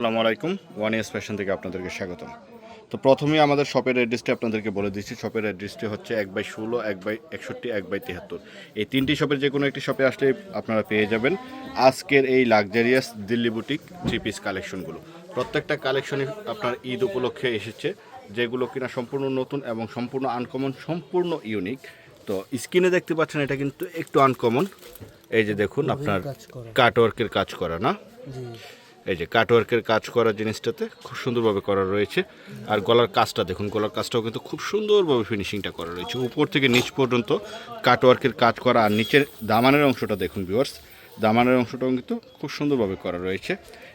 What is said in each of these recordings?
আসসালামু আলাইকুম। One years fashion থেকে আপনাদেরকে স্বাগতম। তো প্রথমেই আমাদের শপের অ্যাড্রেসটি আপনাদেরকে বলে দিচ্ছি। শপের অ্যাড্রেসটি হচ্ছে এক বাই ষোলো এক বাই একষট্টি এক বাই তিয়াত্তর এই তিনটি শপের যে কোনো একটি শপে আসলে আপনারা পেয়ে যাবেন আজকের এই luxurious Delhi boutique three piece কালেকশনগুলো প্রত্যেকটা কালেকশনই আপনার ঈদ উপলক্ষে এসেছে যেগুলো কিনা সম্পূর্ণ নতুন এবং সম্পূর্ণ আনকমন সম্পূর্ণ ইউনিক তো স্ক্রিনে দেখতে পাচ্ছেন এটা কিন্তু একটু আনকমন এই যে দেখুন আপনার। কাটওয়ার্কের কাজ করা না? এই যে কাটওয়ার্কের কাজ করা জিনিসটাতে খুব সুন্দরভাবে করা রয়েছে। আর গলার কাজটা দেখুন, গলার কাজটাও কিন্তু খুব সুন্দরভাবে ফিনিশিংটা করা রয়েছে। উপর থেকে নিচ পর্যন্ত কাটওয়ার্কের কাজ করা আর নিচের দামানের অংশটা দেখুন ভিউয়ার্স দামানের অংশটাও কিন্তু খুব সুন্দরভাবে করা রয়েছে।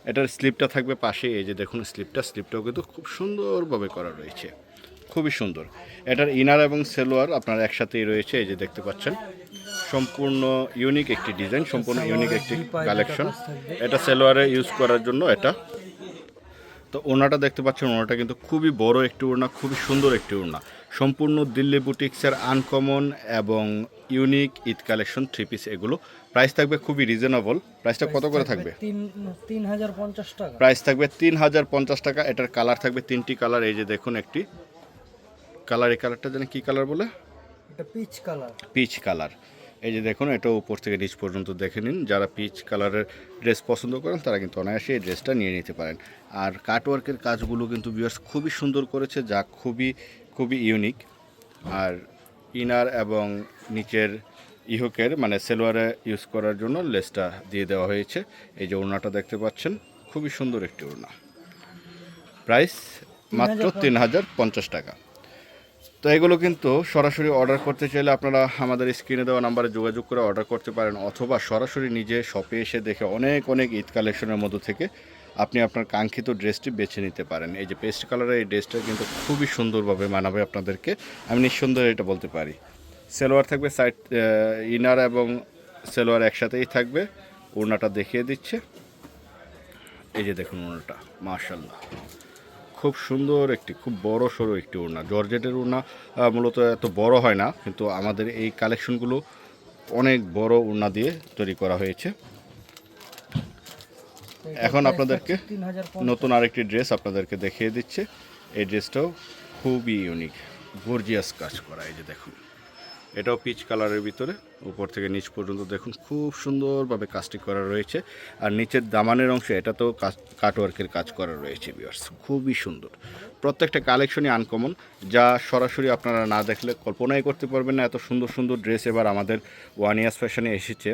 এটার স্লিপটা থাকবে পাশে, এই যে দেখুন স্লিপটা স্লিপটাও কিন্তু খুব সুন্দরভাবে করা রয়েছে। খুবই সুন্দর। এটার ইনার এবং সেলোয়ার আপনার একসাথেই রয়েছে, এই যে দেখতে পাচ্ছেন। সম্পূর্ণ ইউনিক একটি ডিজাইন সম্পূর্ণ ইউনিক একটি কালেকশন এটা সেলোয়ারে ইউজ করার জন্য এটা। তো ওনাটা দেখতে পাচ্ছেন ওনাটা কিন্তু খুবই বড় একটি ওড়না খুবই সুন্দর একটি ওড়না। সম্পূর্ণ দিল্লি বুটিক্সের আনকমন এবং unique Eid collection three piece এগুলো। প্রাইস থাকবে খুবই রিজনেবল প্রাইসটা কত করে থাকবে তিন হাজার পঞ্চাশ টাকা। প্রাইস থাকবে তিন হাজার পঞ্চাশ টাকা। এটার কালার থাকবে তিনটি কালার এই যে দেখুন একটি। কালার এই কালারটা জানি কী কালার বলে? এটা পিচ কালার পিচ কালার এই যে দেখুন এটা উপর থেকে নিচ পর্যন্ত দেখে নিন। যারা পিচ কালারের ড্রেস পছন্দ করেন তারা কিন্তু অনায়াসে এই ড্রেসটা নিয়ে নিতে পারেন। আর কাটওয়ার্কের কাজগুলো কিন্তু ভিউয়ার্স খুবই সুন্দর করেছে যা খুবই খুবই ইউনিক আর ইনার এবং নিচের ইহকের মানে সেলোয়ারে ইউজ করার জন্য লেসটা দিয়ে দেওয়া হয়েছে। এই যে ওড়নাটা দেখতে পাচ্ছেন খুবই সুন্দর একটি ওড়না। প্রাইস মাত্র তিন হাজার পঞ্চাশ টাকা। তো এগুলো কিন্তু সরাসরি অর্ডার করতে চাইলে আপনারা আমাদের স্ক্রিনে দেওয়া নাম্বারে যোগাযোগ করে অর্ডার করতে পারেন, অথবা সরাসরি নিজে শপে এসে দেখে অনেক অনেক ঈদ কালেকশনের মধ্য থেকে আপনি আপনার কাঙ্ক্ষিত ড্রেসটি বেছে নিতে পারেন। এই যে পেস্ট কালারের এই ড্রেসটা কিন্তু খুবই সুন্দরভাবে মানাবে আপনাদেরকে। আমি নিঃসন্দেহে এটা বলতে পারি। সেলোয়ার থাকবে সাইড ইনার এবং সেলোয়ার একসাথেই থাকবে। ওড়নাটা দেখিয়ে দিচ্ছে। এই যে দেখুন ওড়নাটা মার্শাল্লাহ খুব সুন্দর একটি, খুব বড় সরু একটি ওড়না। জর্জেটের উড়না মূলত এত বড় হয় না, কিন্তু আমাদের এই কালেকশনগুলো অনেক বড় ওড়না দিয়ে তৈরি করা হয়েছে। এখন আপনাদেরকে নতুন আরেকটি ড্রেস আপনাদেরকে দেখিয়ে দিচ্ছে। এই ড্রেসটাও খুবই ইউনিক, গর্জিয়াস কাজ করা, এই যে দেখুন। এটাও পিচ কালারের ভিতরে। উপর থেকে নিচ পর্যন্ত দেখুন, খুব সুন্দরভাবে কাজটি করা রয়েছে। আর নিচের দামানের অংশে এটাতেও কাটওয়ার্কের কাজ করা রয়েছে বিয়ার্স খুবই সুন্দর। প্রত্যেকটা কালেকশনই আনকমন যা সরাসরি আপনারা না দেখলে কল্পনাই করতে পারবেন না। এত সুন্দর সুন্দর ড্রেস এবার আমাদের ওয়ান ইয়ার্স ফ্যাশনে এসেছে।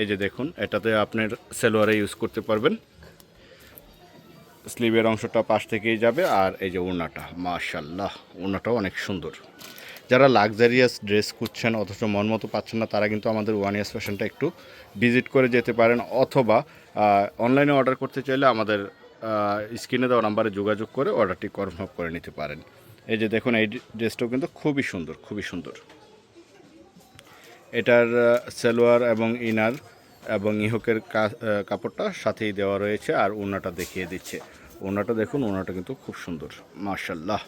এই যে দেখুন, এটাতে আপনার সেলোয়ারে ইউজ করতে পারবেন। স্লিভের অংশটা পাশ থেকেই যাবে। আর এই যে ওড়নাটা মাশাল্লাহ ওড়নাটাও অনেক সুন্দর। যারা লাক্সারিয়াস ড্রেস খুঁজছেন অথচ মন মতো পাচ্ছেন না, তারা কিন্তু আমাদের ওয়ান ইয়ার্স ফ্যাশনটা একটু ভিজিট করে যেতে পারেন। অথবা অনলাইনে অর্ডার করতে চাইলে আমাদের স্ক্রিনে দেওয়া নাম্বারে যোগাযোগ করে অর্ডারটি কনফার্ম করে নিতে পারেন। এই যে দেখুন, এই ড্রেসটাও কিন্তু খুবই সুন্দর খুবই সুন্দর। এটার সেলোয়ার এবং ইনার এবং ইহকের কাপড়টা সাথেই দেওয়া রয়েছে আর ওনাটা দেখিয়ে দিচ্ছে। ওনাটা দেখুন ওনাটা কিন্তু খুব সুন্দর মার্শাল্লাহ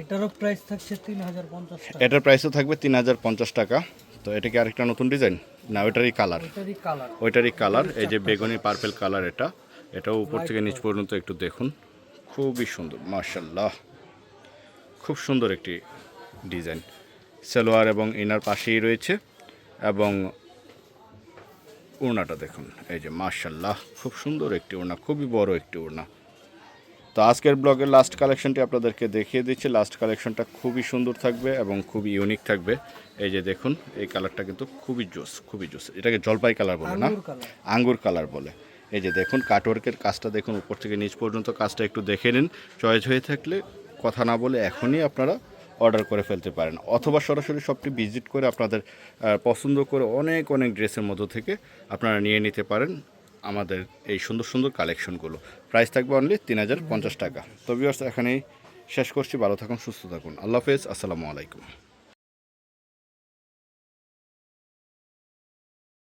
এটারও প্রাইস থাকছে তিন হাজার পঞ্চাশ এটার প্রাইসও থাকবে তিন হাজার পঞ্চাশ টাকা। তো এটা কি আরেকটা নতুন ডিজাইন না ওইটারই কালার ওইটারই কালার এই যে বেগুনি পার্পেল কালার এটা। এটাও উপর থেকে নিচ পর্যন্ত একটু দেখুন। খুবই সুন্দর মার্শাল্লাহ খুব সুন্দর একটি ডিজাইন সালোয়ার এবং ইনার পাশেই রয়েছে এবং ওড়নাটা দেখুন। এই যে মার্শাল্লাহ খুব সুন্দর একটি ওড়না খুবই বড় একটি ওড়না। তো আজকের ব্লগের লাস্ট কালেকশনটি আপনাদেরকে দেখিয়ে দিচ্ছি। লাস্ট কালেকশনটা খুবই সুন্দর থাকবে এবং খুবই ইউনিক থাকবে। এই যে দেখুন এই কালারটা কিন্তু খুবই জোস খুবই জোস। এটাকে জলপাই কালার বলে না? আঙ্গুর কালার বলে। এই যে দেখুন কাটওয়ার্কের কাজটা দেখুন উপর থেকে নিচ পর্যন্ত কাজটা একটু দেখে নিন। চয়েস হয়ে থাকলে কথা না বলে এখনই আপনারা অর্ডার করে ফেলতে পারেন। অথবা সরাসরি শপটি ভিজিট করে আপনাদের পছন্দ করে অনেক অনেক ড্রেসের মধ্য থেকে আপনারা নিয়ে নিতে পারেন। আমাদের এই সুন্দর সুন্দর কালেকশনগুলো প্রাইস থাকবে অনলি তিন হাজার পঞ্চাশ টাকা। তো ভিউয়ার্স এখানেই শেষ করছি। ভালো থাকুন, সুস্থ থাকুন। আল্লাহ হাফেজ, আসসালামু আলাইকুম।